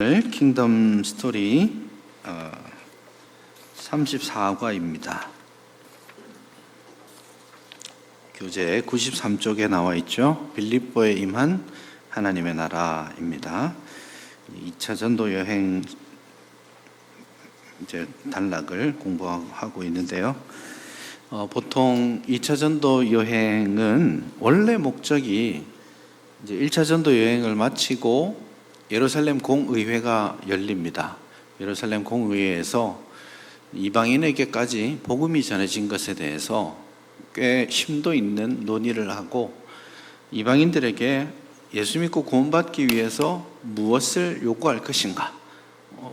킹덤 스토리 어, 34과입니다. 교재 93쪽에 나와 있죠. 빌립보에 임한 하나님의 나라입니다. 2차 전도 여행 이제 단락을 공부하고 있는데요. 어, 보통 2차 전도 여행은 원래 목적이 이제 1차 전도 여행을 마치고 예루살렘 공의회가 열립니다. 예루살렘 공의회에서 이방인에게까지 복음이 전해진 것에 대해서 꽤 심도 있는 논의를 하고 이방인들에게 예수 믿고 구원받기 위해서 무엇을 요구할 것인가,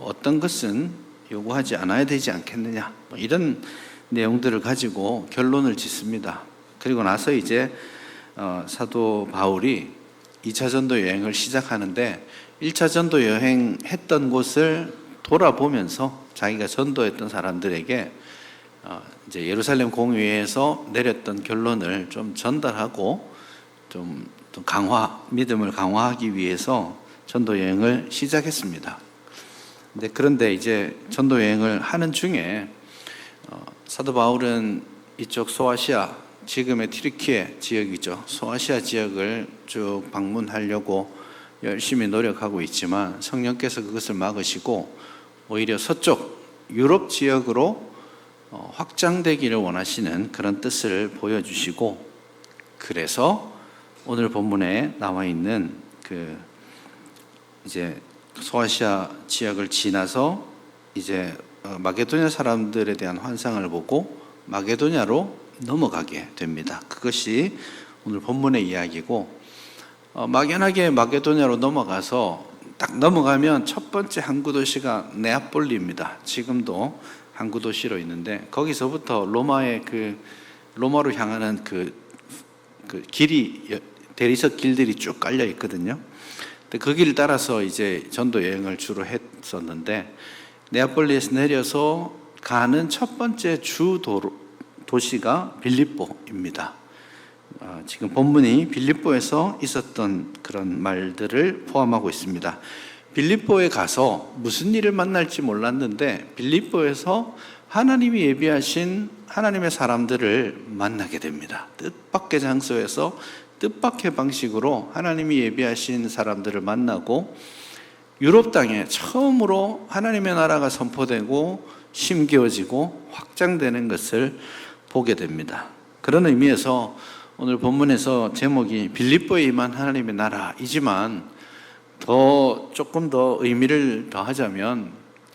어떤 것은 요구하지 않아야 되지 않겠느냐, 뭐 이런 내용들을 가지고 결론을 짓습니다. 그리고 나서 이제 어, 사도 바울이 2차 전도 여행을 시작하는데 1차 전도 여행 했던 곳을 돌아보면서 자기가 전도했던 사람들에게 어, 이제 예루살렘 공의회에서 내렸던 결론을 좀 전달하고 좀, 좀 강화 믿음을 강화하기 위해서 전도 여행을 시작했습니다. 근데 그런데 이제 전도 여행을 하는 중에 어, 사도 바울은 이쪽 소아시아 지금의 튀르키예 지역이죠. 소아시아 지역을 쭉 방문하려고 열심히 노력하고 있지만 성령께서 그것을 막으시고 오히려 서쪽 유럽 지역으로 어, 확장되기를 원하시는 그런 뜻을 보여주시고 그래서 오늘 본문에 나와 있는 그 이제 소아시아 지역을 지나서 이제 어, 마게도냐 사람들에 대한 환상을 보고 마게도냐로 넘어가게 됩니다. 그것이 오늘 본문의 이야기고 어, 막연하게 마게도냐로 넘어가서 딱 넘어가면 첫 번째 항구 도시가 네아폴리입니다. 지금도 항구 도시로 있는데 거기서부터 로마의 그 로마로 향하는 그, 그 길이 대리석 길들이 쭉 깔려 있거든요. 근데 그 길을 따라서 이제 전도 여행을 주로 했었는데 네아폴리에서 내려서 가는 첫 번째 주 도시가 빌립보입니다. 어, 지금 본문이 빌립보에서 있었던 그런 말들을 포함하고 있습니다. 빌립보에 가서 무슨 일을 만날지 몰랐는데 빌립보에서 하나님이 예비하신 하나님의 사람들을 만나게 됩니다. 뜻밖의 장소에서 뜻밖의 방식으로 하나님이 예비하신 사람들을 만나고 유럽 땅에 처음으로 하나님의 나라가 선포되고 심겨지고 확장되는 것을 보게 됩니다. 그런 의미에서 오늘 본문에서 제목이 빌립보에 임한 하나님의 나라이지만 더 조금 더 의미를 더하자면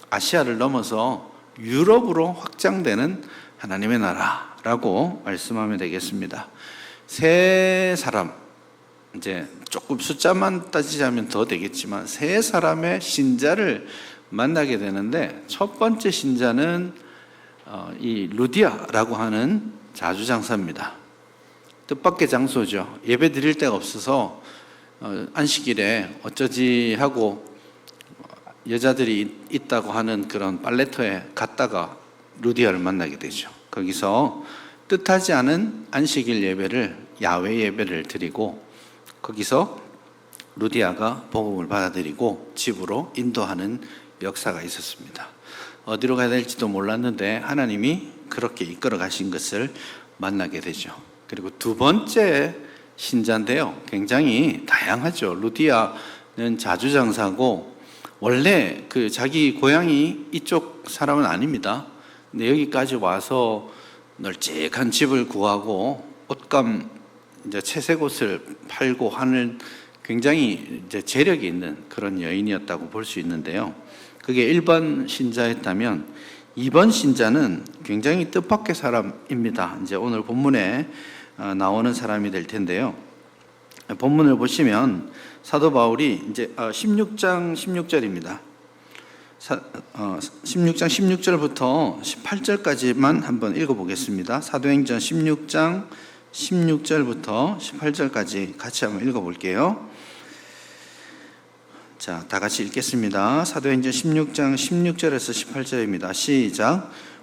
아시아를 넘어서 유럽으로 확장되는 하나님의 나라라고 말씀하면 되겠습니다. 세 사람 이제 조금 숫자만 따지자면 더 되겠지만 세 사람의 신자를 만나게 되는데 첫 번째 신자는 어, 이 루디아라고 하는 자주장사입니다. 뜻밖의 장소죠. 예배 드릴 데가 없어서 어, 안식일에 어쩌지 하고 여자들이 있다고 하는 그런 빨래터에 갔다가 루디아를 만나게 되죠. 거기서 뜻하지 않은 안식일 예배를 야외 예배를 드리고 거기서 루디아가 복음을 받아들이고 집으로 인도하는 역사가 있었습니다. 어디로 가야 될지도 몰랐는데 하나님이 그렇게 이끌어 가신 것을 만나게 되죠. 그리고 두 번째 신자인데요. 굉장히 다양하죠. 루디아는 자주장사고 원래 그 자기 고향이 이쪽 사람은 아닙니다. 근데 여기까지 와서 널찍한 집을 구하고 옷감 이제 채색 옷을 팔고 하는 굉장히 이제 재력이 있는 그런 여인이었다고 볼 수 있는데요. 그게 1번 신자였다면 2번 신자는 굉장히 뜻밖의 사람입니다. 이제 오늘 본문에 어, 나오는 사람이 될 텐데요. 본문을 보시면 사도 바울이 이제 16장 16절입니다. 16장 16절부터 18절까지만 한번 읽어보겠습니다. 사도행전 16장 16절부터 18절까지 같이 한번 읽어볼게요. 자, 다 같이 읽겠습니다. 사도행전 16장 16절에서 18절입니다. 시작.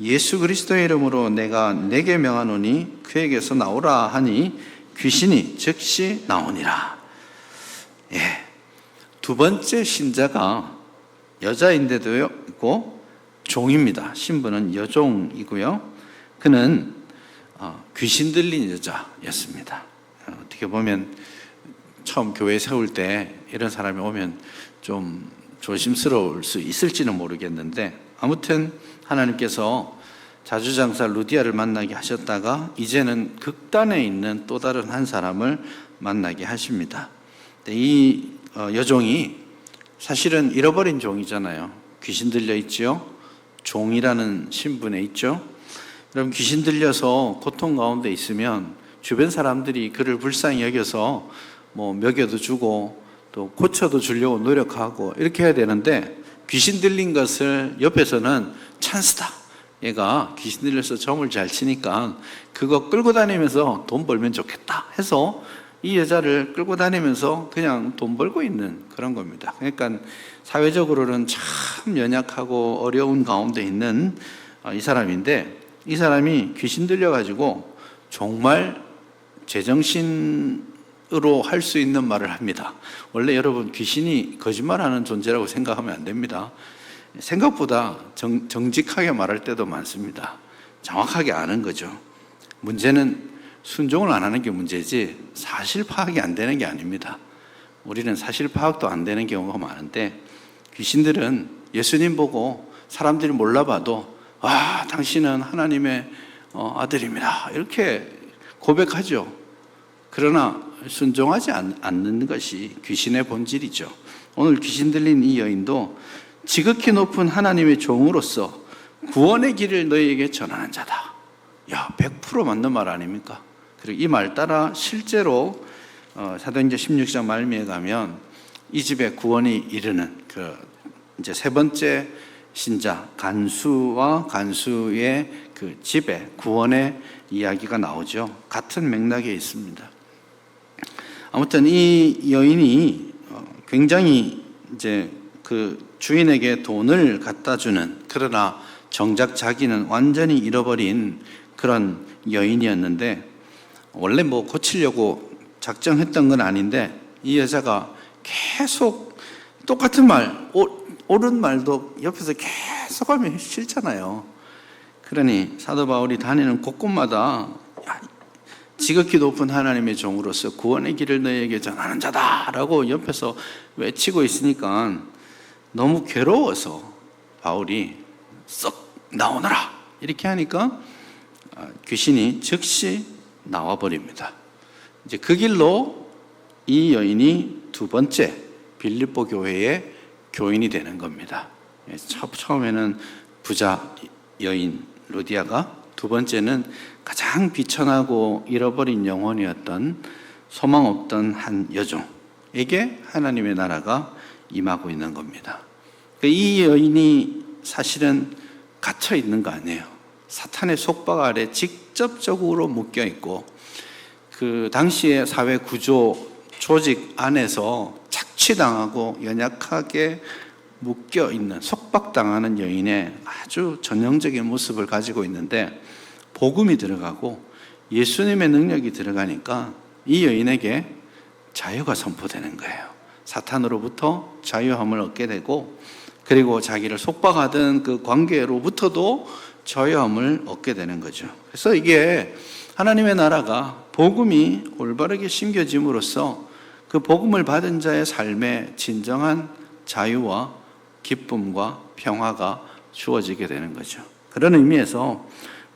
예수 그리스도의 이름으로 내가 내게 명하노니 그에게서 나오라 하니 귀신이 즉시 나오니라. 예. 두 번째 신자가 여자인데도 있고 종입니다. 신부는 여종이고요. 그는 어, 귀신 들린 여자였습니다. 어, 어떻게 보면 처음 교회 세울 때 이런 사람이 오면 좀 조심스러울 수 있을지는 모르겠는데 아무튼 하나님께서 자주장사 루디아를 만나게 하셨다가 이제는 극단에 있는 또 다른 한 사람을 만나게 하십니다. 이 어, 여종이 사실은 잃어버린 종이잖아요. 귀신 들려 있지요. 종이라는 신분에 있죠. 여러분 귀신 들려서 고통 가운데 있으면 주변 사람들이 그를 불쌍히 여겨서 뭐 먹여도 주고 또 고쳐도 주려고 노력하고 이렇게 해야 되는데 귀신 들린 것을 옆에서는 찬스다. 얘가 귀신 들려서 점을 잘 치니까 그거 끌고 다니면서 돈 벌면 좋겠다 해서 이 여자를 끌고 다니면서 그냥 돈 벌고 있는 그런 겁니다. 그러니까 사회적으로는 참 연약하고 어려운 가운데 있는 어, 이 사람인데 이 사람이 귀신 들려가지고 정말 제정신 으로 할 수 있는 말을 합니다. 원래 여러분 귀신이 거짓말하는 존재라고 생각하면 안 됩니다. 생각보다 정, 정직하게 말할 때도 많습니다. 정확하게 아는 거죠. 문제는 순종을 안 하는 게 문제지 사실 파악이 안 되는 게 아닙니다. 우리는 사실 파악도 안 되는 경우가 많은데 귀신들은 예수님 보고 사람들이 몰라봐도 아 당신은 하나님의 어, 아들입니다 이렇게 고백하죠. 그러나 순종하지 않- 않는 것이 귀신의 본질이죠. 오늘 귀신 들린 이 여인도 지극히 높은 하나님의 종으로서 구원의 길을 너희에게 전하는 자다. 야, 100% 맞는 말 아닙니까? 그리고 이 말 따라 실제로 어, 사도행전 16장 말미에 가면 이 집에 구원이 이르는 그 이제 세 번째 신자 간수와 간수의 그 집에 구원의 이야기가 나오죠. 같은 맥락에 있습니다. 아무튼 이 여인이 어, 굉장히 이제 그 주인에게 돈을 갖다 주는 그러나 정작 자기는 완전히 잃어버린 그런 여인이었는데 원래 뭐 고치려고 작정했던 건 아닌데 이 여자가 계속 똑같은 말, 오- 옳은 말도 옆에서 계속 하면 싫잖아요. 그러니 사도 바울이 다니는 곳곳마다 야, 지극히 높은 하나님의 종으로서 구원의 길을 너희에게 전하는 자다라고 옆에서 외치고 있으니까 너무 괴로워서 바울이 썩 나오너라 이렇게 하니까 아, 귀신이 즉시 나와 버립니다. 이제 그 길로 이 여인이 두 번째 빌립보 교회의 교인이 되는 겁니다. 예, 처- 처음에는 부자 여인 루디아가 두 번째는 가장 비천하고 잃어버린 영혼이었던 소망 없던 한 여종에게 하나님의 나라가 임하고 있는 겁니다. 그이 여인이 사실은 갇혀 있는 거 아니에요. 사탄의 속박 아래 직접적으로 묶여 있고 그 당시의 사회 구조 조직 안에서 착취당하고 연약하게 묶여 있는 속박당하는 여인의 아주 전형적인 모습을 가지고 있는데 복음이 들어가고 예수님의 능력이 들어가니까 이 여인에게 자유가 선포되는 거예요. 사탄으로부터 자유함을 얻게 되고 그리고 자기를 속박하던 그 관계로부터도 자유함을 얻게 되는 거죠. 그래서 이게 하나님의 나라가 복음이 올바르게 심겨짐으로써 그 복음을 받은 자의 삶에 진정한 자유와 기쁨과 평화가 주어지게 되는 거죠. 그런 의미에서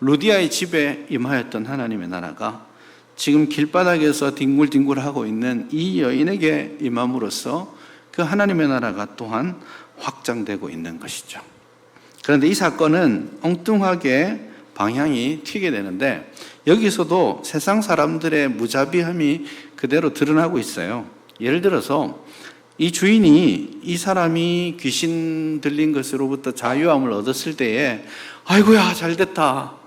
루디아의 집에 임하였던 하나님의 나라가 지금 길바닥에서 뒹굴뒹굴하고 있는 이 여인에게 임함으로써 그 하나님의 나라가 또한 확장되고 있는 것이죠. 그런데 이 사건은 엉뚱하게 방향이 튀게 되는데 여기서도 세상 사람들의 무자비함이 그대로 드러나고 있어요. 예를 들어서 이 주인이 이 사람이 귀신 들린 것으로부터 자유함을 얻었을 때에 아이고야 잘 됐다.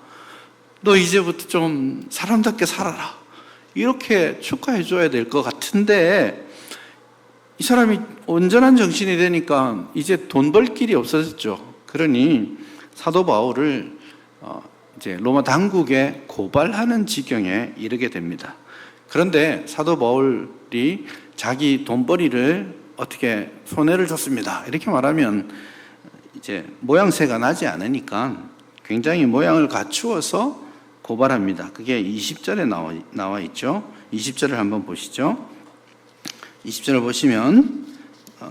너 이제부터 좀 사람답게 살아라. 이렇게 축하해 줘야 될 것 같은데 이 사람이 온전한 정신이 되니까 이제 돈 벌 길이 없어졌죠. 그러니 사도 바울을 어, 이제 로마 당국에 고발하는 지경에 이르게 됩니다. 그런데 사도 바울이 자기 돈벌이를 어떻게 손해를 줬습니다. 이렇게 말하면 이제 모양새가 나지 않으니까 굉장히 모양을 갖추어서 고발합니다. 그게 20절에 나와, 나와 있죠. 20절을 한번 보시죠. 20절을 보시면 어,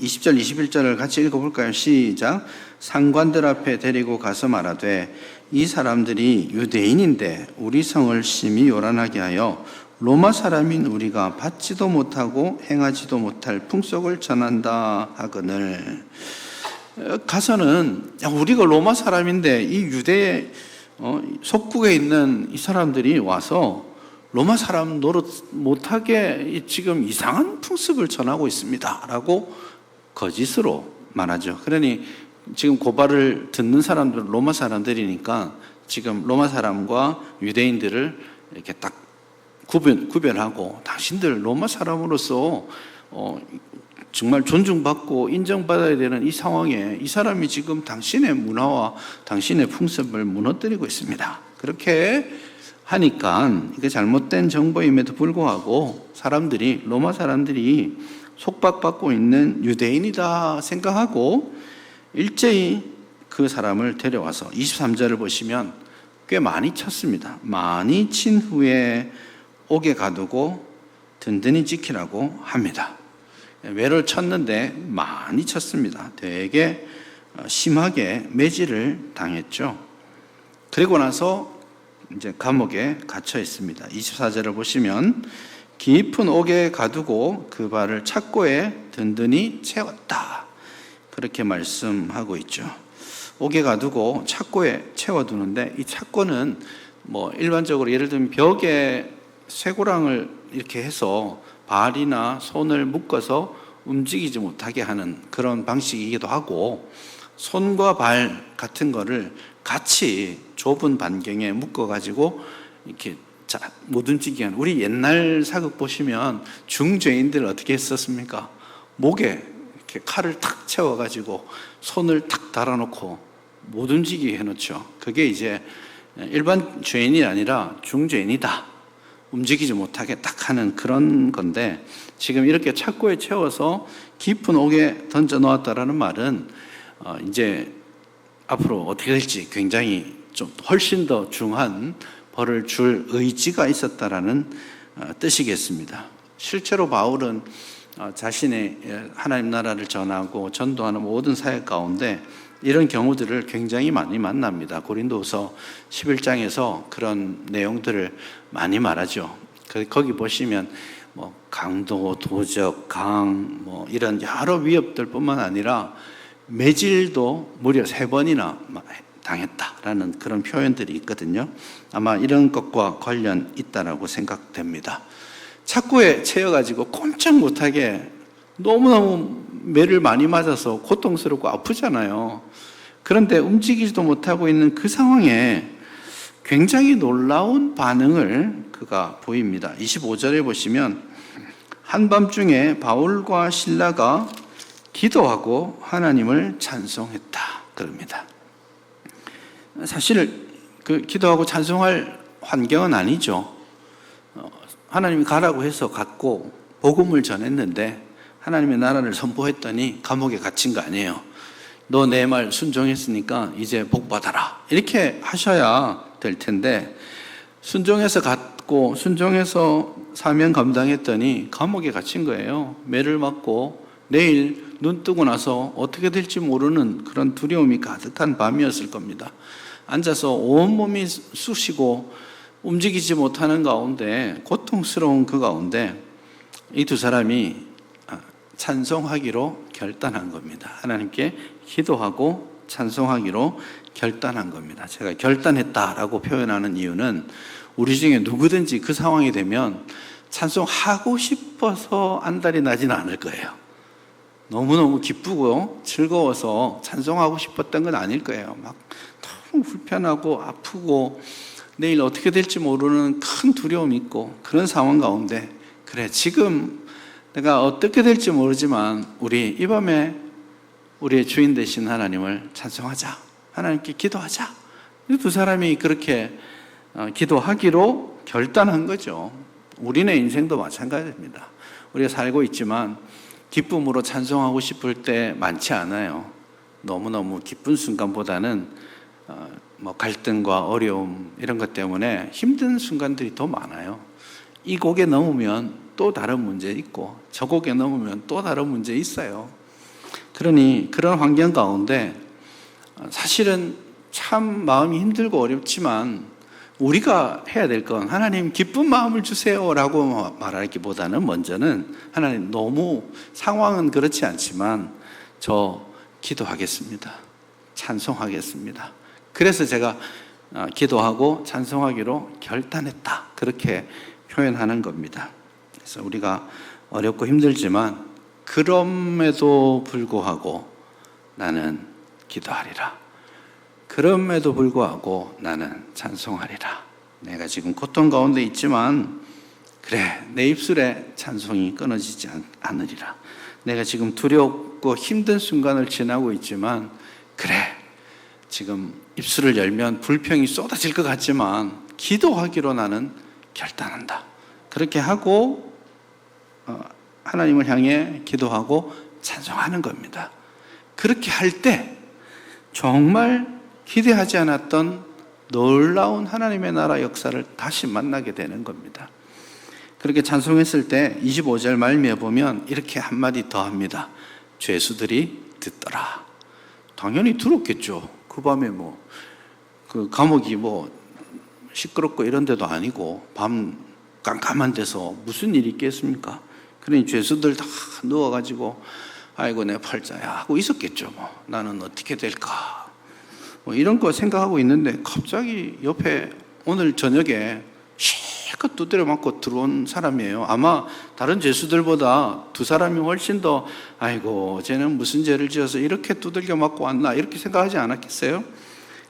20절, 21절을 같이 읽어볼까요? 시작. 상관들 앞에 데리고 가서 말하되 이 사람들이 유대인인데 우리 성을 심히 요란하게 하여 로마 사람인 우리가 받지도 못하고 행하지도 못할 풍속을 전한다 하거늘 어, 가서는 야, 우리가 로마 사람인데 이 유대 어, 속국에 있는 이 사람들이 와서 로마 사람 노릇 못하게 이 지금 이상한 풍습을 전하고 있습니다 라고 거짓으로 말하죠. 그러니 지금 고발을 듣는 사람들은 로마 사람들이니까 지금 로마 사람과 유대인들을 이렇게 딱 구분, 구별하고 당신들 로마 사람으로서 어, 정말 존중받고 인정받아야 되는 이 상황에 이 사람이 지금 당신의 문화와 당신의 풍습을 무너뜨리고 있습니다. 그렇게 하니까 이게 잘못된 정보임에도 불구하고 사람들이 로마 사람들이 속박받고 있는 유대인이다 생각하고 일제히 그 사람을 데려와서 23절을 보시면 꽤 많이 쳤습니다. 많이 친 후에 옥에 가두고 든든히 지키라고 합니다. 외를 쳤는데 많이 쳤습니다. 되게 심하게 매질을 당했죠. 그리고 나서 이제 감옥에 갇혀 있습니다. 24절을 보시면 깊은 옥에 가두고 그 발을 착고에 든든히 채웠다. 그렇게 말씀하고 있죠. 옥에 가두고 착고에 채워두는데 이 착고는 뭐 일반적으로 예를 들면 벽에 쇠고랑을 이렇게 해서 발이나 손을 묶어서 움직이지 못하게 하는 그런 방식이기도 하고 손과 발 같은 거를 같이 좁은 반경에 묶어 가지고 이렇게 자, 못 움직이게 하는 우리 옛날 사극 보시면 중죄인들 어떻게 했었습니까? 목에 이렇게 칼을 탁 채워 가지고 손을 탁 달아 놓고 못 움직이게 해 놓죠. 그게 이제 일반 죄인이 아니라 중죄인이다. 움직이지 못하게 딱 하는 그런 건데 지금 이렇게 착고에 채워서 깊은 옥에 던져 놓았다라는 말은 어 이제 앞으로 어떻게 될지 굉장히 좀 훨씬 더 중한 벌을 줄 의지가 있었다라는 어 뜻이겠습니다. 실제로 바울은 어 자신의 하나님 나라를 전하고 전도하는 모든 사역 가운데 이런 경우들을 굉장히 많이 만납니다. 고린도서 11장에서 그런 내용들을 많이 말하죠. 그, 거기 보시면 뭐 강도, 도적, 강, 뭐 이런 여러 위협들뿐만 아니라 매질도 무려 세 번이나 당했다라는 그런 표현들이 있거든요. 아마 이런 것과 관련 있다라고 생각됩니다. 착고에 채여가지고 꼼짝 못하게 너무너무 매를 많이 맞아서 고통스럽고 아프잖아요. 그런데 움직이지도 못하고 있는 그 상황에 굉장히 놀라운 반응을 그가 보입니다. 25절에 보시면 한밤중에 바울과 신라가 기도하고 하나님을 찬송했다. 그럽니다. 사실 그 기도하고 찬송할 환경은 아니죠. 어, 하나님이 가라고 해서 갔고 복음을 전했는데 하나님의 나라를 선포했더니 감옥에 갇힌 거 아니에요. 너 내 말 순종했으니까 이제 복 받아라. 이렇게 하셔야 될 텐데 순종해서 갔고 순종해서 사명 감당했더니 감옥에 갇힌 거예요. 매를 맞고 내일 눈 뜨고 나서 어떻게 될지 모르는 그런 두려움이 가득한 밤이었을 겁니다. 앉아서 온몸이 쑤시고 움직이지 못하는 가운데 고통스러운 그 가운데 이 두 사람이 찬송하기로 결단한 겁니다. 하나님께 기도하고 찬송하기로 결단한 겁니다. 제가 결단했다라고 표현하는 이유는 우리 중에 누구든지 그 상황이 되면 찬송하고 싶어서 안달이 나지는 않을 거예요. 너무너무 기쁘고 즐거워서 찬송하고 싶었던 건 아닐 거예요. 막 너무 불편하고 아프고 내일 어떻게 될지 모르는 큰 두려움이 있고 그런 상황 가운데 그래 지금 내가 어떻게 될지 모르지만 우리 이 밤에 우리의 주인 되신 하나님을 찬송하자. 하나님께 기도하자. 이두 사람이 그렇게 어, 기도하기로 결단한 거죠. 우리네 인생도 마찬가지입니다. 우리가 살고 있지만 기쁨으로 찬송하고 싶을 때 많지 않아요. 너무너무 기쁜 순간보다는 어, 뭐 갈등과 어려움 이런 것 때문에 힘든 순간들이 더 많아요. 이 곡에 넘으면 또 다른 문제 있고 저 곡에 넘으면 또 다른 문제 있어요. 그러니 그런 환경 가운데 어, 사실은 참 마음이 힘들고 어렵지만 우리가 해야 될 건 하나님 기쁜 마음을 주세요라고 말하기보다는 먼저는 하나님 너무 상황은 그렇지 않지만 저 기도하겠습니다. 찬송하겠습니다. 그래서 제가 어, 기도하고 찬송하기로 결단했다. 그렇게 표현하는 겁니다. 그래서 우리가 어렵고 힘들지만 그럼에도 불구하고 나는 기도하리라. 그럼에도 불구하고 나는 찬송하리라. 내가 지금 고통 가운데 있지만 그래 내 입술에 찬송이 끊어지지 않- 않으리라. 내가 지금 두렵고 힘든 순간을 지나고 있지만 그래 지금 입술을 열면 불평이 쏟아질 것 같지만 기도하기로 나는 결단한다. 그렇게 하고 어, 하나님을 향해 기도하고 찬송하는 겁니다. 그렇게 할 때 정말 기대하지 않았던 놀라운 하나님의 나라 역사를 다시 만나게 되는 겁니다. 그렇게 찬송했을 때 25절 말미에 보면 이렇게 한마디 더 합니다. 죄수들이 듣더라. 당연히 들었겠죠. 그 밤에 뭐, 그 감옥이 뭐 시끄럽고 이런 데도 아니고 밤 깜깜한 데서 무슨 일이 있겠습니까? 그러니 죄수들 다 누워가지고 아이고 내 팔자야 하고 있었겠죠. 뭐 나는 어떻게 될까? 뭐 이런 거 생각하고 있는데 갑자기 옆에 오늘 저녁에 실컷 두드려 맞고 들어온 사람이에요. 아마 다른 죄수들보다 두 사람이 훨씬 더 아이고 쟤는 무슨 죄를 지어서 이렇게 두들겨 맞고 왔나 이렇게 생각하지 않았겠어요?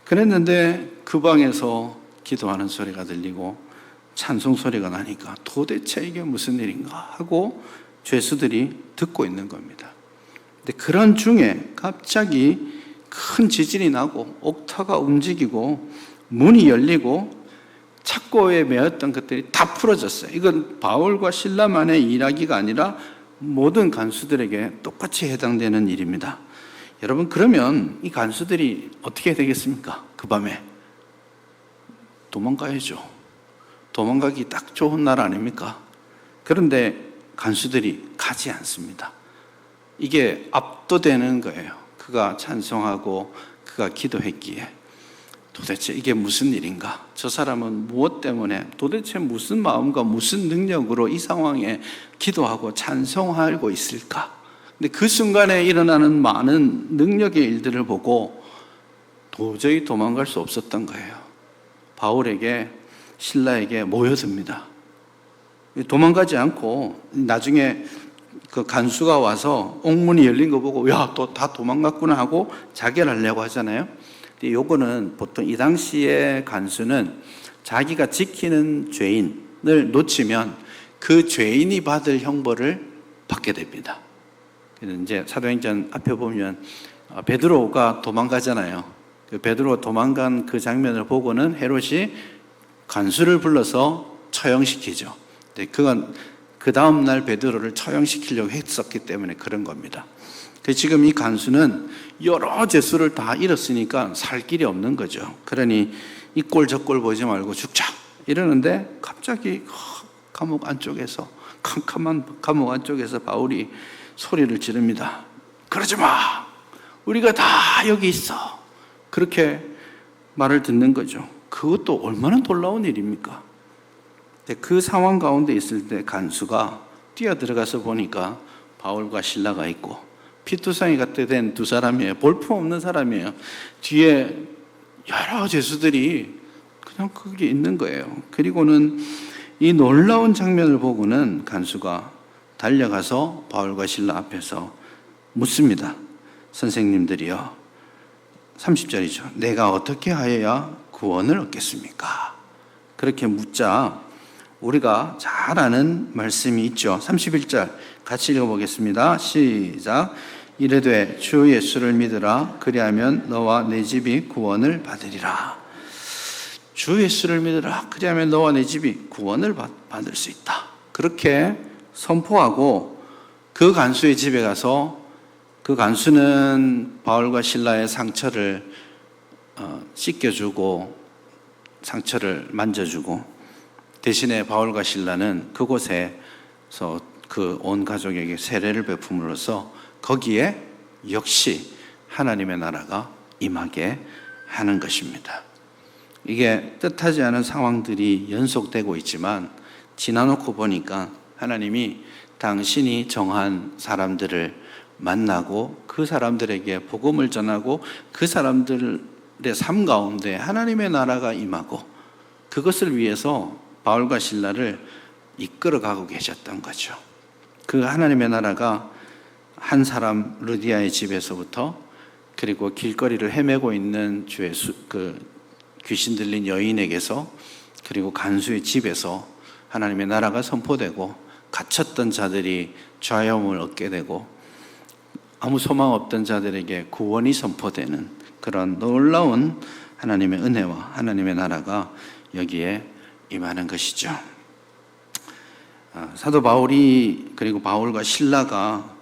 그랬는데 그 방에서 기도하는 소리가 들리고 찬송 소리가 나니까 도대체 이게 무슨 일인가 하고 죄수들이 듣고 있는 겁니다. 근데 그런 중에 갑자기 큰 지진이 나고 옥타가 움직이고 문이 열리고 착고에 매었던 것들이 다 풀어졌어요. 이건 바울과 신라만의 이야기가 아니라 모든 간수들에게 똑같이 해당되는 일입니다. 여러분 그러면 이 간수들이 어떻게 되겠습니까? 그 밤에 도망가야죠. 도망가기 딱 좋은 날 아닙니까? 그런데 간수들이 가지 않습니다. 이게 압도되는 거예요. 그가 찬송하고 그가 기도했기에 도대체 이게 무슨 일인가? 저 사람은 무엇 때문에 도대체 무슨 마음과 무슨 능력으로 이 상황에 기도하고 찬송하고 있을까? 근데 그 순간에 일어나는 많은 능력의 일들을 보고 도저히 도망갈 수 없었던 거예요. 바울에게 신라에게 모여듭니다. 도망가지 않고 나중에 그 간수가 와서 옥문이 열린 거 보고 야 또 다 도망갔구나 하고 자결하려고 하잖아요. 근데 요거는 보통 이 당시의 간수는 자기가 지키는 죄인을 놓치면 그 죄인이 받을 형벌을 받게 됩니다. 그래서 이제 사도행전 앞에 보면 어, 베드로가 도망가잖아요. 그 베드로 도망간 그 장면을 보고는 헤롯이 간수를 불러서 처형시키죠. 근데 그건 그 다음 날 베드로를 처형시키려고 했었기 때문에 그런 겁니다. 그 지금 이 간수는 여러 죄수를 다 잃었으니까 살 길이 없는 거죠. 그러니 이 꼴 저 꼴 보지 말고 죽자 이러는데 갑자기 감옥 안쪽에서 캄캄한 감옥 안쪽에서 바울이 소리를 지릅니다. 그러지 마. 우리가 다 여기 있어. 그렇게 말을 듣는 거죠. 그것도 얼마나 놀라운 일입니까? 그 상황 가운데 있을 때 간수가 뛰어 들어가서 보니까 바울과 신라가 있고 피투성이 같게 된 두 사람이에요. 볼품 없는 사람이에요. 뒤에 여러 죄수들이 그냥 거기 있는 거예요. 그리고는 이 놀라운 장면을 보고는 간수가 달려가서 바울과 신라 앞에서 묻습니다. 선생님들이요. 30절이죠. 내가 어떻게 하여야 구원을 얻겠습니까? 그렇게 묻자 우리가 잘 아는 말씀이 있죠. 31절 같이 읽어보겠습니다. 시작. 이르되 주 예수를 믿으라. 그리하면 너와 내 집이 구원을 받으리라. 주 예수를 믿으라. 그리하면 너와 내 집이 구원을 받- 받을 수 있다. 그렇게 선포하고 그 간수의 집에 가서 그 간수는 바울과 신라의 상처를 어, 씻겨주고 상처를 만져주고 대신에 바울과 신라는 그곳에서 그 온 가족에게 세례를 베품으로써 거기에 역시 하나님의 나라가 임하게 하는 것입니다. 이게 뜻하지 않은 상황들이 연속되고 있지만 지나놓고 보니까 하나님이 당신이 정한 사람들을 만나고 그 사람들에게 복음을 전하고 그 사람들의 삶 가운데 하나님의 나라가 임하고 그것을 위해서 바울과 신라를 이끌어 가고 계셨던 거죠. 그 하나님의 나라가 한 사람 루디아의 집에서부터 그리고 길거리를 헤매고 있는 주의 수, 그 귀신 들린 여인에게서 그리고 간수의 집에서 하나님의 나라가 선포되고 갇혔던 자들이 좌염을 얻게 되고 아무 소망 없던 자들에게 구원이 선포되는 그런 놀라운 하나님의 은혜와 하나님의 나라가 여기에 임하는 것이죠. 아, 사도 바울이 그리고 바울과 신라가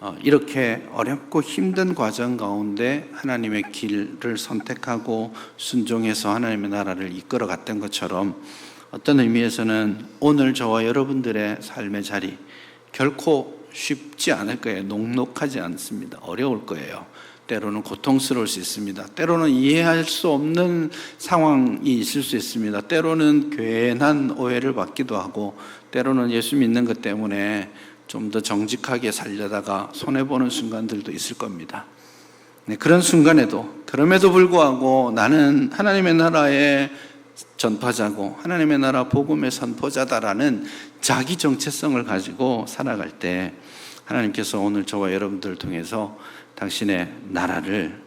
어, 이렇게 어렵고 힘든 과정 가운데 하나님의 길을 선택하고 순종해서 하나님의 나라를 이끌어 갔던 것처럼 어떤 의미에서는 오늘 저와 여러분들의 삶의 자리 결코 쉽지 않을 거예요. 녹록하지 않습니다. 어려울 거예요. 때로는 고통스러울 수 있습니다. 때로는 이해할 수 없는 상황이 있을 수 있습니다. 때로는 괜한 오해를 받기도 하고, 때로는 예수 믿는 것 때문에 좀 더 정직하게 살려다가 손해보는 순간들도 있을 겁니다. 네, 그런 순간에도, 그럼에도 불구하고 나는 하나님의 나라의 전파자고, 하나님의 나라 복음의 선포자다라는 자기 정체성을 가지고 살아갈 때, 하나님께서 오늘 저와 여러분들을 통해서 당신의 나라를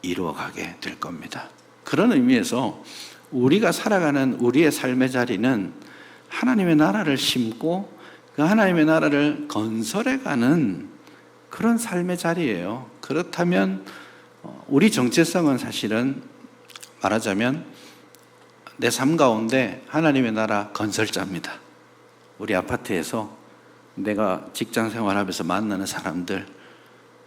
이루어가게 될 겁니다. 그런 의미에서 우리가 살아가는 우리의 삶의 자리는 하나님의 나라를 심고 그 하나님의 나라를 건설해가는 그런 삶의 자리예요. 그렇다면 어, 우리 정체성은 사실은 말하자면 내 삶 가운데 하나님의 나라 건설자입니다. 우리 아파트에서 내가 직장 생활하면서 만나는 사람들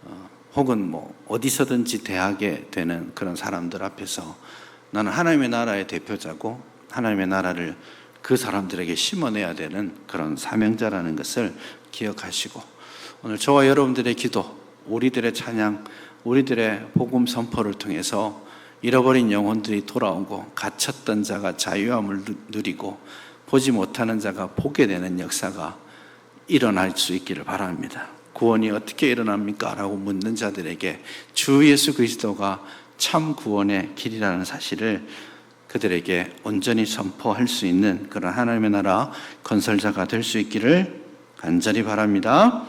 어, 혹은 뭐 어디서든지 대하게 되는 그런 사람들 앞에서 나는 하나님의 나라의 대표자고 하나님의 나라를 그 사람들에게 심어내야 되는 그런 사명자라는 것을 기억하시고 오늘 저와 여러분들의 기도, 우리들의 찬양, 우리들의 복음 선포를 통해서 잃어버린 영혼들이 돌아오고 갇혔던 자가 자유함을 누- 누리고 보지 못하는 자가 보게 되는 역사가 일어날 수 있기를 바랍니다. 구원이 어떻게 일어납니까? 라고 묻는 자들에게 주 예수 그리스도가 참 구원의 길이라는 사실을 그들에게 온전히 선포할 수 있는 그런 하나님의 나라 건설자가 될 수 있기를 간절히 바랍니다.